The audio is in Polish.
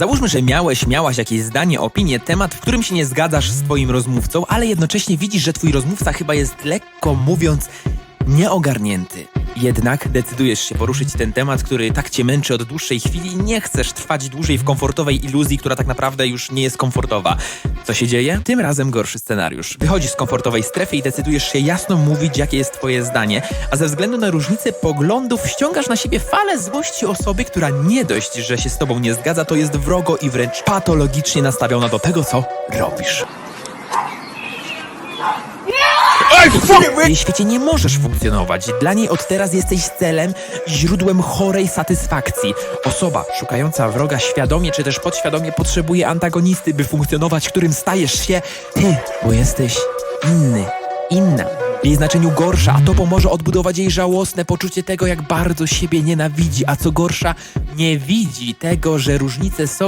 Załóżmy, że miałeś, miałaś jakieś zdanie, opinię, temat, w którym się nie zgadzasz z twoim rozmówcą, ale jednocześnie widzisz, że twój rozmówca chyba jest lekko mówiąc nieogarnięty. Jednak decydujesz się poruszyć ten temat, który tak cię męczy od dłuższej chwili i nie chcesz trwać dłużej w komfortowej iluzji, która tak naprawdę już nie jest komfortowa. Co się dzieje? Tym razem gorszy scenariusz. Wychodzisz z komfortowej strefy i decydujesz się jasno mówić, jakie jest twoje zdanie, a ze względu na różnicę poglądów ściągasz na siebie falę złości osoby, która nie dość, że się z tobą nie zgadza, to jest wrogo i wręcz patologicznie nastawiona do tego, co robisz. W jej świecie nie możesz funkcjonować. Dla niej od teraz jesteś celem, źródłem chorej satysfakcji. Osoba szukająca wroga świadomie czy też podświadomie potrzebuje antagonisty, by funkcjonować, którym stajesz się ty, bo jesteś inny, inna. W jej znaczeniu gorsza, a to pomoże odbudować jej żałosne poczucie tego, jak bardzo siebie nienawidzi, a co gorsza, nie widzi tego, że różnice są